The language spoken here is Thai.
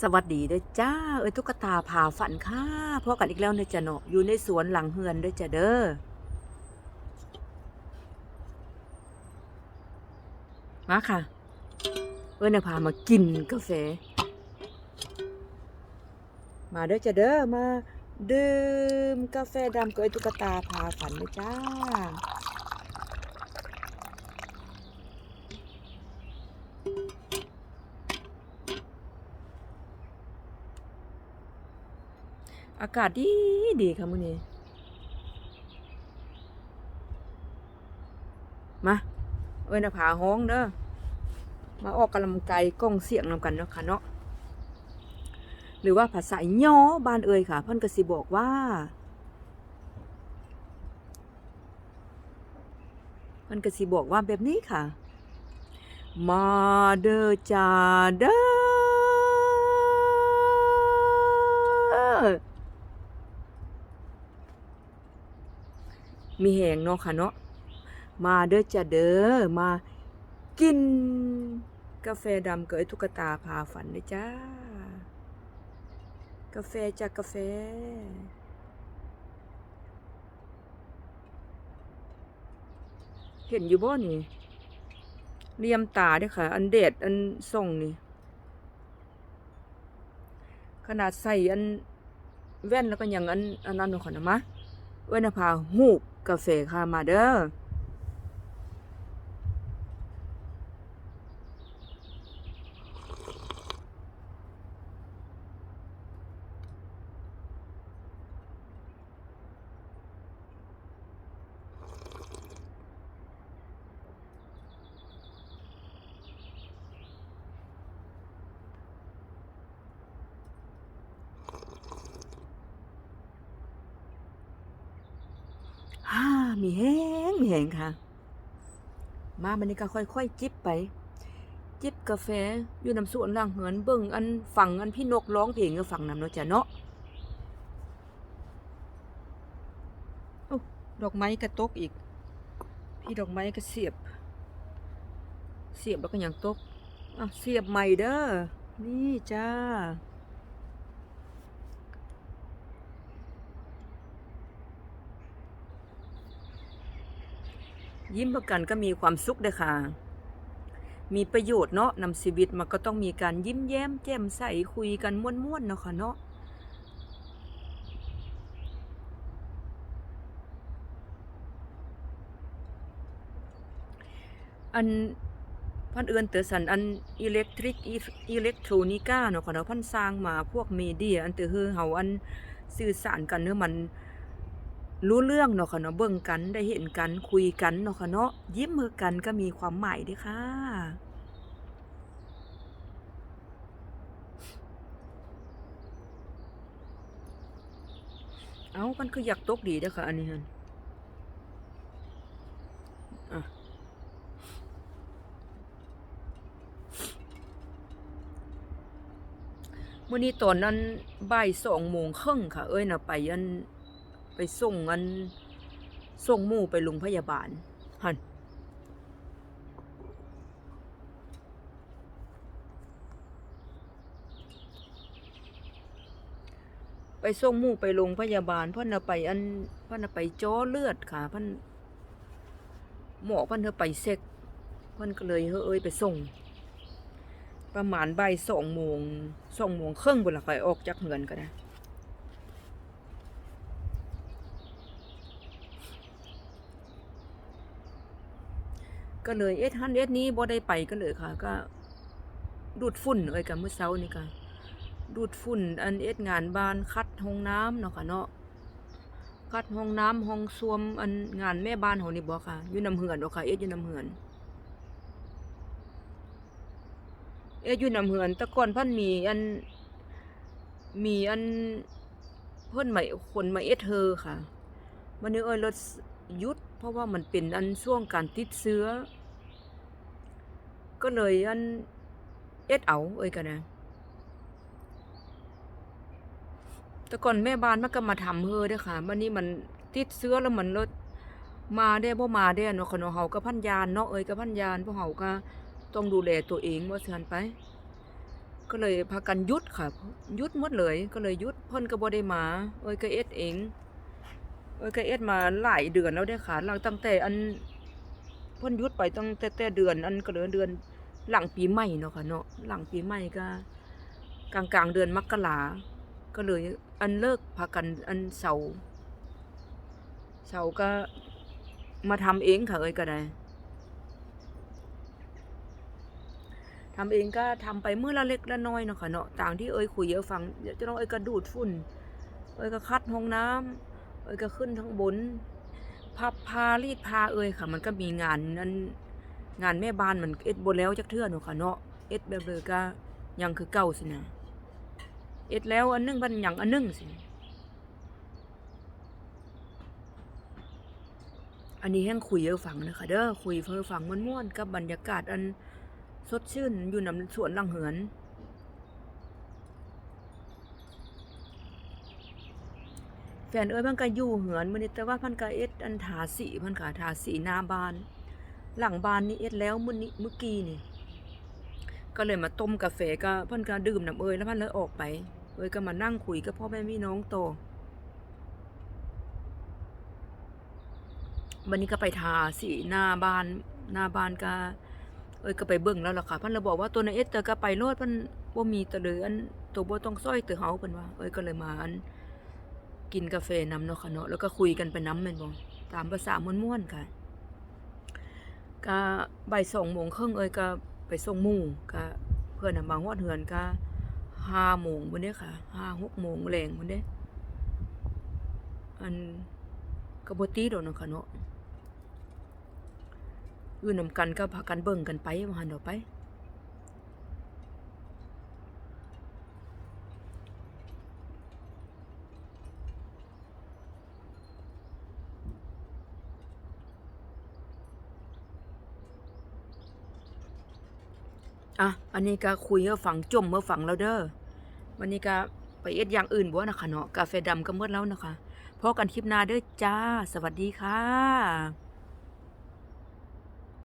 สวัสดีเด้อจ้า เอ้ยตุ๊กตาพาฝันค่ะพอกันอีกแล้วเด้อจ้ะเนาะอยู่ในสวนหลังเฮือนเด้อจ้ะเด้อมาค่ะ เอ้ยนะพามากินกาแฟ มาเด้อจ้ะเด้อมา ดื่มกาแฟดำกับเอ้ตุ๊กตาพาฝันเด้อจ้า อากาศดีดีค่ะมื้อนี้ มาเอ้ยนะผาห้องเด้อ มาออกกำลังกายกล้องเสียงนำกันเนาะค่ะเนาะ หรือว่าภาษาย่อบ้านเอ่ยค่ะเพิ่นก็สิบอกว่าเพิ่นก็สิบอกว่าแบบนี้ค่ะ มาเด้อจ้าเด้อ มีแหงเนาะค่ะเนาะมาเด้อจ้ะเด้อมากินกาแฟดำกับไอ้ตุ๊กตาพาฝันเด้อจ้า กาแฟจากกาแฟ เห็นอยู่บ่นี่เลียมตาด้อค่ะ อันเดดอันส่งนี่ ขนาดใส่อันแว่นแล้วก็ยังอันอันนั้นเนาะค่ะนะมะเว้นภาหูบ กาแฟค่ะมาเด้อ ฮ่ามีแห้งมีแห้งค่ะ มามันนี้ก็ค่อยๆจิบไป จิบกาแฟอยู่น้ำสวนล่างเหินเบิ่งอันฝั่งอันพี่นกร้องเพลงก็ฝั่งน้ำเนาะจ้ะเนาะดอกไม้ก็ตกอีก พี่ดอกไม้ก็เสียบ เสียบแล้วก็ยังตกอะเสียบใหม่เด้อนี่จ้า ยิ้มประกันก็มีความสุขเด้อค่ะ มีประโยชน์เนาะนำชีวิตมันก็ต้องมีการยิ้มแย้มแจ่มใสคุยกันม่วนๆเนาะค่ะเนาะอันพันเอือนเตอสันอันอิเล็กทริกอิเล็กโทรนิก้าเนาะค่ะเนาะพันสร้างมาพวกมีเดียอันเตอเฮอเฮาอันสื่อสารกันเนาะมัน รู้เรื่องเนาะค่ะเนาะเบิ่งกันได้เห็นกันคุยกันเนาะค่ะเนาะยิ้มมือกันก็มีความหมายด้วยค่ะ เอ้ามันคืออยากตกดีเด้อค่ะ อันนี้ฮะมื่อนี้ตอนนั้นบ่ายสองโมงครึ่งค่ะ เอ้ยนะไปอัน ไปส่งอันส่งหมู่ไปโรงพยาบาลหันไปส่งหมู่ไปโรงพยาบาลพ่นน่ะไปอันพ่นน่ะไปจ้อเลือดค่ะพ่นหมอพ่นเธอไปเซ็กพ่นก็เลยเฮ้ยเอ้ยไปส่ง ประมาณใบสองโมงสองโมงครึ่งบุนละค่อยออกจากเหือนก็ได้ ก็เลยเอ็ดฮันเอ็ดนี้บ่ได้ไปก็เลยค่ะ ก็ดูดฝุ่นเอ้ยกับมื้อเช้านี่ค่ะดูดฝุ่น อันเอ็ดงานบ้านคัดห้องน้ำเนาะค่ะเนาะคัดห้องน้ำห้องส้วมอันงานแม่บ้านเฮานี่บ่ค่ะอยู่น้ำเหือนเนาะค่ะเอ็ดอยู่น้ำเหือนเอ็ดอยู่น้ำเหือนแต่ก่อนเพิ่นมีอันมีอันเพิ่นมาคนมาเอ็ดเธอค่ะวันนี้เอ้ยรถ หยุด เพราะว่ามันเป็นอันช่วงการติดเชื้อ ก็เลยอันเอ็ดเอาเอ้ยกันนะแต่ก่อนแม่บ้านมันก็มาทำเฮอเด้อค่ะวันนี้มันติดเชื้อแล้วมันรถมาได้บ่มาได้เนาะค่ะเนาเฮาก็พันยานเนาะเอ้ยก็พันยานเพราะเฮาก็ต้องดูแลตัวเองว่าซั่นไป ก็เลยพากันยุดค่ะยุดหมดเลย ก็เลยยุดเพิ่นก็บ่ได้มา เอ้ยก็เอ็ดเอง อ้ยก็เอ็ดมาหลายเดือนแล้วเด้ค่ะหลังตั้งแต่อันเพิ่นยุดไปตั้งแต่แต่เดือน อันก็เดือเดือนหลังปีใหม่เนาะค่ะเนาะหลังปีใหม่ก็กลางกลางเดือนมกราก็เลยอันเลิกพากันอันเสาเสาก็มาทำเองค่ะเอ้ยก็ได้ทำเองก็ทำไปเมื่อละเล็กละน้อยเนาะค่ะเนาะต่างที่เอ้ยคุยเยอะฟังเดี๋ยวจะต้องเอ้ยก็ดูดฝุ่น เอ้ยก็คัดห้องน้ำ เอ้ยก็ขึ้นทั้งบนพับพารีดพาเอ้ยค่ะ มันก็มีงานนั้นงานแม่บ้านมันเอ็ดบ่แล้วจักเทื่อเนาะค่ะเนาะเอ็ดแบบเลยก็ยังคือเก่าสินะเอ็ดแล้วอันนึงมันหยังอันนึงสิอันนี้แห้งคุยเยอะฟังนะคะเด้อคุยเพอฟังม่วนๆกับบรรยากาศอันสดชื่นอยู่นำสวนหลังเหือน แฟนเอ้ยมันก็อยู่เหือนมื้อนี้แต่ว่าพันก็เอ็ดอันทาสีพันก็ทาสีหน้าบ้าน หลังบ้านนี่เอ็ดแล้วมื้อนี้เมื่อกี้นี่ก็เลยมาต้มกาแฟก็พิ่นก็ดื่มน้ำเอยแล้วพิ่นเลยออกไปเอยก็มานั่งคุยกับพ่อแม่พี่น้องโตวันนี้ก็ไปทาสีหน้าบ้านหน้าบ้านก็เอยก็ไปเบิ่งแล้วล่ะค่ะพิ่นเลยบอกว่าตัวในเอสเตอร์ก็ไปโลดพิ่นบ่มีตะเลยอันตัวบ่ต้องซ้อยตัวเฮาเพิ่นว่า เอยก็เลยมาอัน กินกาแฟนำเนาะค่ะเนาะแล้วก็คุยกันไปน้ำแม่นบ่ตามภาษาม่วนๆค่ะก็บ่ายสองโมงครึ่งเอยก็ไปส่งหมู่ก็เพื่อนน่ะมาฮอดเฮือนก็ห้าโมงพุ่นเด้ค่ะห้าหกโมงแรงพุ่นเด้อันก็บ่ตีดอกเนาะค่ะเนาะอื่นนำกันก็พากันเบิ่งกันไปว่าหั่นดอกไป อะ อันนี้ก็คุยเมื่อฝังจมเมื่อฝังแล้วเด้อ วันนี้ก็ไปเอ็ดอย่างอื่นบ่นะคะเนาะ กาแฟดำก็เมื่อแล้วนะคะพอกันคลิปหน้าเด้อจ้า สวัสดีค่ะ